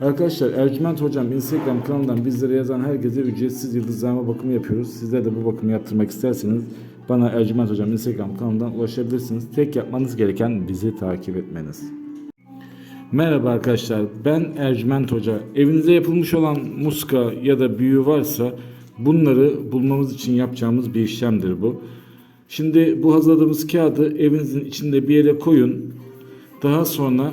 Arkadaşlar Ercüment Hocam Instagram kanalından bizlere yazan herkese ücretsiz yıldızlama bakımı yapıyoruz. Sizler de bu bakımı yaptırmak isterseniz bana Ercüment Hocam Instagram kanalından ulaşabilirsiniz. Tek yapmanız gereken bizi takip etmeniz. Merhaba arkadaşlar ben Ercüment Hoca. Evinize yapılmış olan muska ya da büyü varsa bunları bulmamız için yapacağımız bir işlemdir bu. Şimdi bu hazırladığımız kağıdı evinizin içinde bir yere koyun. Daha sonra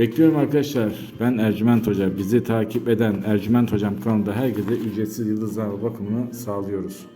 Bekliyorum arkadaşlar. Ben Ercüment Hoca. Bizi takip eden Ercüment Hocam kanalında herkese ücretsiz yıldızlama bakımını sağlıyoruz.